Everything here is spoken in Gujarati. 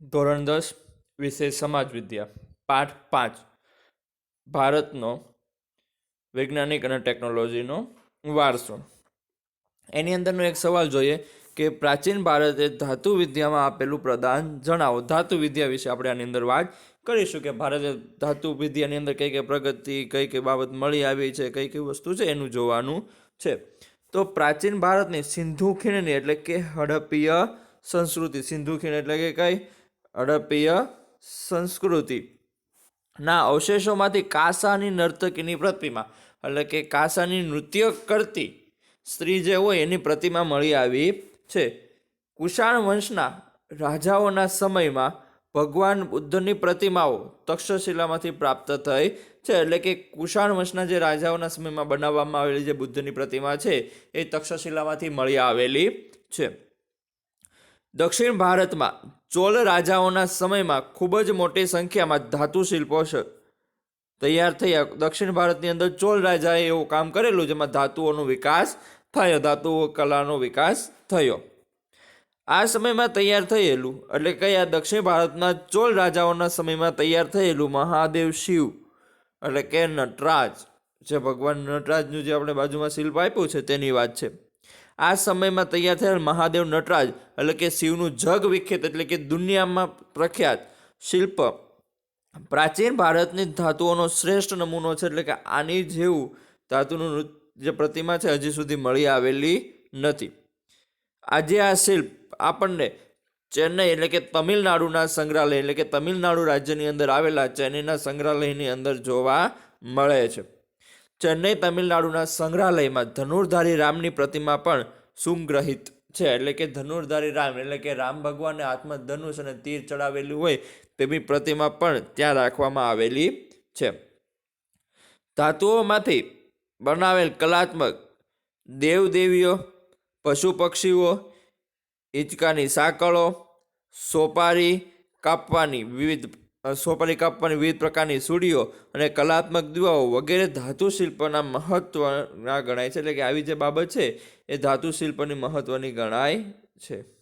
ધોરણ દસ, વિષય સમાજ વિદ્યા, પાઠ પાંચ. ભારતનો વૈજ્ઞાનિક અને ટેકનોલોજીનો વારસો. એની અંદરનો એક સવાલ જોઈએ કે પ્રાચીન ભારતે ધાતુ વિદ્યામાં આપેલું પ્રદાન જણાવો. ધાતુ વિદ્યા વિશે આપણે આની અંદર વાત કરીશું કે ભારતે ધાતુ વિદ્યાની અંદર કઈ કઈ પ્રગતિ, કઈ કઈ બાબત મળી આવી છે, કઈ કઈ વસ્તુ છે એનું જોવાનું છે. તો પ્રાચીન ભારતની સિંધુ ખીણની એટલે કે હડપ્પીય સંસ્કૃતિ. સિંધુ ખીણ એટલે કે કઈ? હડપ્પીય સંસ્કૃતિ. ના, અવશેષોમાંથી કાસાની નર્તકીની પ્રતિમા, એટલે કે કાસાની નૃત્ય કરતી સ્ત્રી જે હોય એની પ્રતિમા મળી આવી છે. કુષાણ વંશના રાજાઓના સમયમાં ભગવાન બુદ્ધની પ્રતિમાઓ તક્ષશિલામાંથી પ્રાપ્ત થઈ છે. એટલે કે કુષાણ વંશના જે રાજાઓના સમયમાં બનાવવામાં આવેલી જે બુદ્ધની પ્રતિમા છે, એ તક્ષશિલામાંથી મળી આવેલી છે. દક્ષિણ ભારતમાં ચોલ રાજાઓના સમયમાં ખૂબ જ મોટી સંખ્યામાં ધાતુ શિલ્પો તૈયાર થયા. દક્ષિણ ભારતની અંદર ચોલ રાજાએ એવું કામ કરેલું જેમાં ધાતુઓનો વિકાસ થયો ધાતુઓ કલાનો વિકાસ થયો. આ સમયમાં તૈયાર થયેલું, એટલે કયા દક્ષિણ ભારતના ચોલ રાજાઓના સમયમાં તૈયાર થયેલું મહાદેવ શિવ, એટલે કે નટરાજ. જે ભગવાન નટરાજનું જે આપણે બાજુમાં શિલ્પ આપ્યું છે, તેની વાત છે. આ સમયમાં તૈયાર થયેલ મહાદેવ નટરાજ, એટલે કે શિવનું જગ વિખ્યાત, એટલે કે દુનિયામાં પ્રખ્યાત શિલ્પ. પ્રાચીન ભારતની ધાતુઓનો શ્રેષ્ઠ નમૂનો છે, એટલે કે આની જેવું ધાતુનું જે પ્રતિમા છે, હજી સુધી મળી આવેલી નથી. આજે આ શિલ્પ આપણને ચેન્નઈ, એટલે કે તમિલનાડુના સંગ્રહાલય, એટલે કે તમિલનાડુ રાજ્યની અંદર આવેલા ચેન્નઈના સંગ્રહાલયની અંદર જોવા મળે છે. ચેન્નઈ તમિલનાડુના સંગ્રહાલયમાં ધનુર્ધારી રામની પ્રતિમા પણ સુગ્રહિત છે. એટલે કે ધનુર્ધારી રામ, એટલે કે રામ ભગવાનને હાથમાં ધનુષ અને તીર ચડાવેલું હોય તેવી પ્રતિમા પણ ત્યાં રાખવામાં આવેલી છે. ધાતુઓમાંથી બનાવેલ કલાત્મક દેવદેવીઓ પશુ પક્ષીઓ હિંચકાની સાંકળો, સોપારી કાપવાની વિવિધ સોપારી કાપવાની વિવિધ પ્રકારની સુડીઓ અને કલાત્મક દીવાઓ વગેરે ધાતુ શિલ્પના મહત્વના ગણાય છે. એટલે કે આવી જે બાબત છે, એ ધાતુ શિલ્પની મહત્વની ગણાય છે.